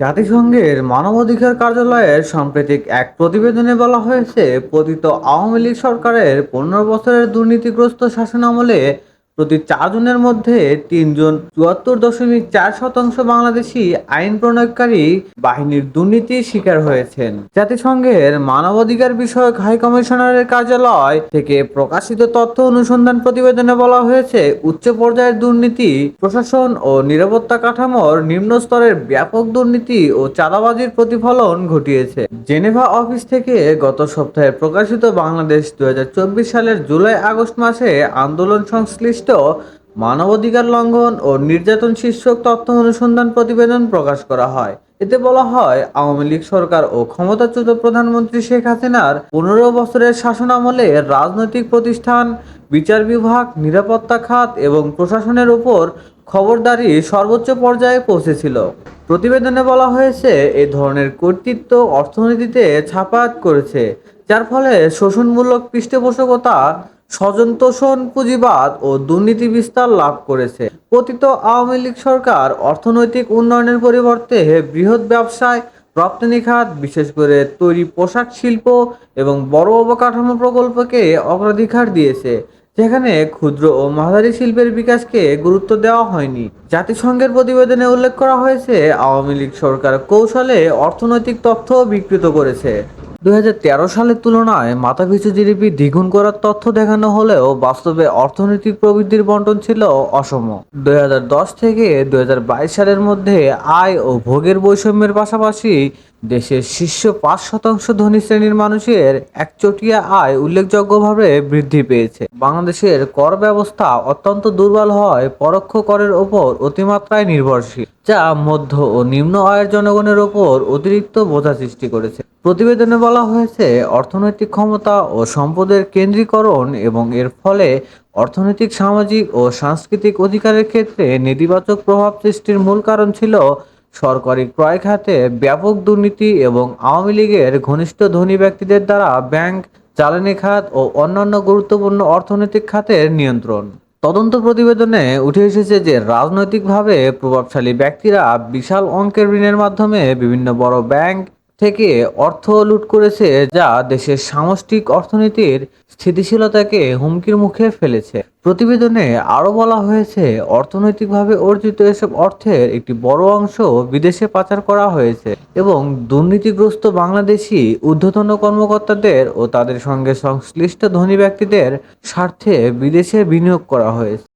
জাতিসংঘের মানবাধিকার কার্যালয়ের সাম্প্রতিক এক প্রতিবেদনে বলা হয়েছে, পতিত আওয়ামী লীগ সরকারের পনেরো বছরের দুর্নীতিগ্রস্ত শাসনামলে প্রতি চারজনের মধ্যে তিনজন চুয়াত্তর দশমিক চার শতাংশ বাংলাদেশি আইন প্রণয়নকারী বাহিনীর দুর্নীতির শিকার হয়েছেন। জাতিসংঘের মানবাধিকার বিষয়ক হাই কমিশনারের কার্যালয় থেকে প্রকাশিত তথ্য অনুসন্ধান প্রতিবেদনে বলা হয়েছে, উচ্চ পর্যায়ের দুর্নীতি, প্রশাসন ও নিরাপত্তা কাঠামোর নিম্ন স্তরের ব্যাপক দুর্নীতি ও চাঁদাবাজির প্রতিফলন ঘটিয়েছে। জেনেভা অফিস থেকে গত সপ্তাহে প্রকাশিত বাংলাদেশ দুই হাজার চব্বিশ সালের জুলাই আগস্ট মাসে আন্দোলন সংশ্লিষ্ট মানবাধিকার লঙ্ঘন ও নির্যাতন শীর্ষক তথ্য অনুসন্ধান প্রতিবেদন প্রকাশ করা হয়। এতে বলা হয়, আওয়ামী লীগ সরকার ও ক্ষমতাচ্যুত প্রধানমন্ত্রী শেখ হাসিনার পনেরো বছরের শাসন শাসনামলে রাজনৈতিক প্রতিষ্ঠান, বিচার বিভাগ, নিরাপত্তা খাত এবং প্রশাসনের উপর খবরদারি সর্বোচ্চ পর্যায়ে পৌঁছেছিল। প্রতিবেদনে বলা হয়েছে এই ধরনের কর্তৃত্ব অর্থনীতিতে ছাপাত করেছে, যার ফলে শোষণমূলক পৃষ্ঠপোষকতা স্বজনতোষণ পুঁজিবাদ ও দুর্নীতি বিস্তার লাভ করেছে। পতিত আওয়ামী লীগ সরকার অর্থনৈতিক উন্নয়নের পরিবর্তে বৃহৎ ব্যবসায় রপ্তানি খাত বিশেষ করে তৈরি পোশাক শিল্প এবং বড় অবকাঠামো প্রকল্পকে অগ্রাধিকার দিয়েছে, যেখানে ক্ষুদ্র ও মাঝারি শিল্পের বিকাশকে গুরুত্ব দেওয়া হয়নি। জাতিসংঘের প্রতিবেদনে উল্লেখ করা হয়েছে, আওয়ামী লীগ সরকার কৌশলে অর্থনৈতিক তথ্য বিকৃত করেছে। দুই হাজার তেরো সালের তুলনায় মাথাপিছু জিডিপি দ্বিগুণ করার তথ্য দেখানো হলেও বাস্তবে অর্থনৈতিক প্রবৃদ্ধির বন্টন ছিল অসম। দুই হাজার দশ থেকে দুই হাজার বাইশ সালের মধ্যে আয় ও ভোগের বৈষম্যের পাশাপাশি দেশের শীর্ষ পাঁচ শতাংশ ধনী শ্রেণির মানুষের একচটিয়া আয় উল্লেখযোগ্যভাবে বৃদ্ধি পেয়েছে। বাংলাদেশের কর ব্যবস্থা অত্যন্ত দুর্বল হওয়ায় পরোক্ষ করের ওপর অতিমাত্রায় নির্ভরশীল, যা মধ্য ও নিম্ন আয়ের জনগণের ওপর অতিরিক্ত বোঝা সৃষ্টি করেছে। প্রতিবেদনে বলা হয়েছে, অর্থনৈতিক ক্ষমতা ও সম্পদের কেন্দ্রীকরণ এবং এর ফলে অর্থনৈতিক, সামাজিক ও সাংস্কৃতিক অধিকারের ক্ষেত্রে নেতিবাচক প্রভাব সৃষ্টির মূল কারণ ছিল সরকারি ক্রয় খাতে ব্যাপক দুর্নীতি এবং আওয়ামী লীগের ঘনিষ্ঠ ধনী ব্যক্তিদের দ্বারা ব্যাংক, জ্বালানি খাত ও অন্যান্য গুরুত্বপূর্ণ অর্থনৈতিক খাতের নিয়ন্ত্রণ। তদন্ত প্রতিবেদনে উঠে এসেছে যে রাজনৈতিকভাবে প্রভাবশালী ব্যক্তিরা বিশাল অঙ্কের ঋণের মাধ্যমে বিভিন্ন বড় ব্যাংক থেকে অর্থ লুট করেছে যা দেশের সামষ্টিক অর্থনীতির স্থিতিশীলতাকে হুমকির মুখে ফেলেছে। প্রতিবেদনে আরও বলা হয়েছে, অর্থনৈতিকভাবে অর্জিত এসব অর্থের একটি বড় অংশ বিদেশে পাচার করা হয়েছে এবং দুর্নীতিগ্রস্ত বাংলাদেশি ঊর্ধ্বতন কর্মকর্তাদের ও তাদের সঙ্গে সংশ্লিষ্ট ধনী ব্যক্তিদের স্বার্থে বিদেশে বিনিয়োগ করা হয়েছে।